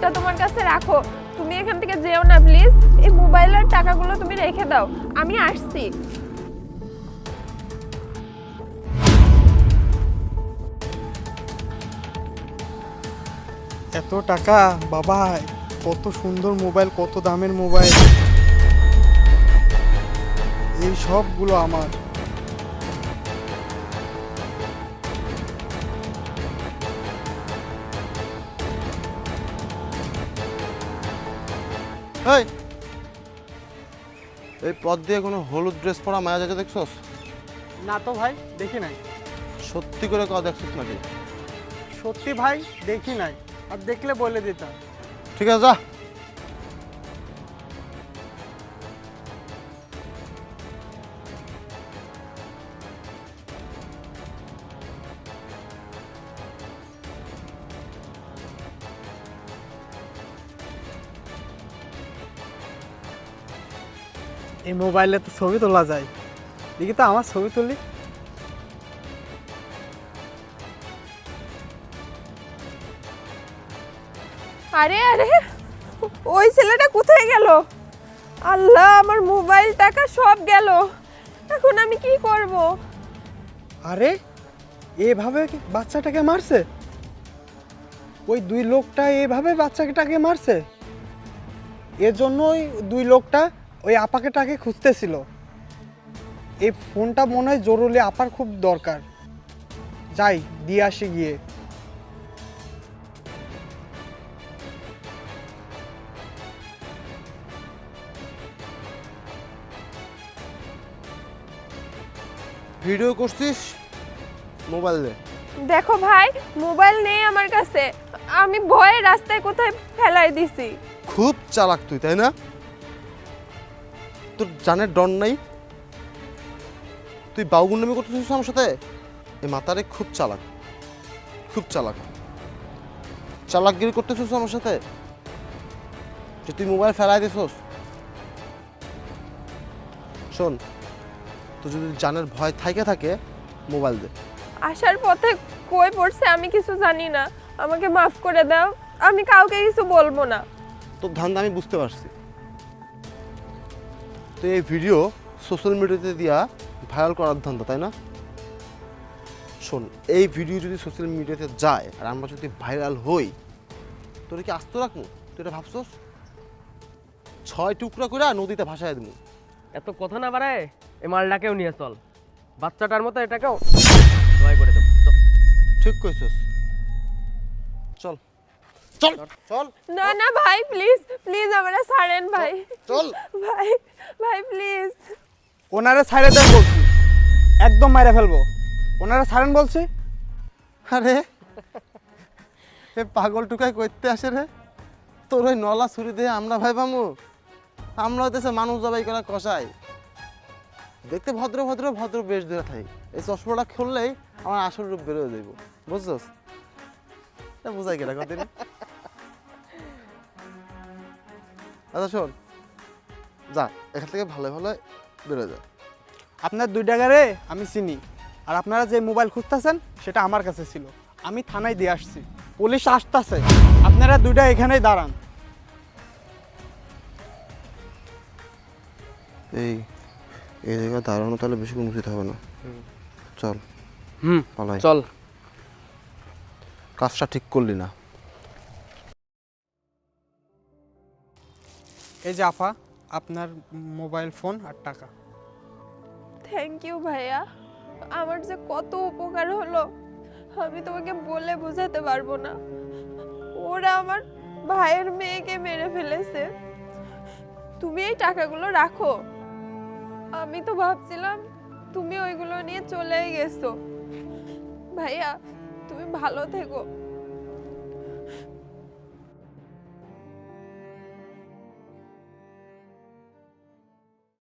এটা তোমার কাছে রাখো। তুমি এখান থেকে যেও না প্লিজ এই মোবাইলের টাকাগুলো তুমি রেখে দাও। আমি আসছি। এত টাকা? বাবা, কত সুন্দর মোবাইল, কত দামের মোবাইল। এই সবগুলো আমার। এই। এই পথ দিয়ে কোনো হলুদ ড্রেস পরা মায়া যাকে দেখছস? না তো ভাই দেখি নাই। সত্যি করে কথা দেখছিস নাকি? সত্যি ভাই দেখি নাই। আর দেখলে বলে দিতাম। ঠিক আছে যা। এই মোবাইলে তো ছবি তোলা যায়। দেখি তো আমার ছবি তুলি। আরে আরে ওই ছেলেটা কোথায় গেল? আল্লাহ আমার মোবাইল টাকা সব গেল। এখন আমি কি করব? আরে এভাবে কি বাচ্চাটাকে মারছে? ওই দুই লোকটা এভাবে বাচ্চাটাকে মারছে? এজন্যই দুই লোকটা ওই আপাকেটাকে খুঁজতেছিল। এই ফোনটা মনে হয় জরুরি আপার খুব দরকার। যাই দিয়ে আসি গিয়ে। ভিডিও করছিস? মোবাইল দে দেখো ভাই মোবাইল নেই আমার কাছে। আমি ভয়ে রাস্তায় কোথায় ফেলাই দিছি। খুব চালাক তুই তাই না? তোর জানের ডর নাই? তুই বাউগুন্ডামি করতেছিস আমার সাথে? এই মাতারে খুব চালাক। খুব চালাক। চালাকগিরি করতেছিস আমার সাথে? যে তুই মোবাইল ফেলাই দিছস। শোন তোর যদি জানের ভয় থাকে থাকে মোবাইল দে। আসার পথে কই পড়ছে আমি কিছু জানি না। আমাকে মাফ করে দাও। আমি কাউকে কিছু বলব না। তোর ধান্দা আমি বুঝতে পারছি। তো এই ভিডিও সোশ্যাল মিডিয়াতে দিয়া ভাইরাল করার ধান্দা তাই না? শোন এই ভিডিও যদি সোশ্যাল মিডিয়াতে যায় আর আমরা যদি ভাইরাল হই তোর কি আস্ত রাখব তুই এটা ভাবছস? ছয় টুকরা করে নদীতে ভাসায় দেবো এত কথা না বাড়ায় এই মালটাকেও নিয়ে চল। বাচ্চাটার মতো এটাকেও করে দেবো। ঠিক কইছস। চল। চল। চল না না ভাই প্লিজ প্লিজ আমরা ছাড়েন ভাই। চল। ভাই ভাই প্লিজ ওনারে ছাড়ে দেন বলছি। একদম মাইরা ফেলব। ওনারা ছাড়েন বলছি। আরে এ পাগল টুকাই করতে আসে রে। তোর ওই নলা ছুরি দিয়ে আমরা ভাই পামু আমরা হইতেছে মানুষ জবাই করা কষাই দেখতে ভদ্র ভদ্র ভদ্র বেশ ধরে থাকি। এই চশমাটা খুললেই আমার আসল রূপ বেরোয় যাইব। বুঝছস? বুঝাই কেনা কদিন? আচ্ছা শোন। যা এখান থেকে ভালো ভালো বেরোয় যা। আপনার দুই টাকারে আমি চিনি আর আপনারা যে মোবাইল খুঁজতেছেন সেটা আমার কাছে ছিল। আমি থানায় দিয়ে আসছি। পুলিশ আসতেছে। আপনারা দুইটা এখানেই দাঁড়ান। এই এই জায়গায় দাঁড়ানো তাহলে বেশিক্ষণ উচিত হবে না। চল। হুম। চল। কাজটা ঠিক করলি না। এই যে আপা আপনার মোবাইল ফোন আর টাকা। থ্যাংক ইউ ভাইয়া। আমার যে কত উপকার হলো, আমি তোমাকে বলে বোঝাতে পারব না। ওরা আমার ভাইয়ের মেয়েকে মেরে ফেলেছে। তুমি এই টাকাগুলো রাখো। আমি তো ভাবছিলাম তুমি ওইগুলো নিয়ে চলেই গেছো। ভাইয়া, তুমি ভালো থেকো।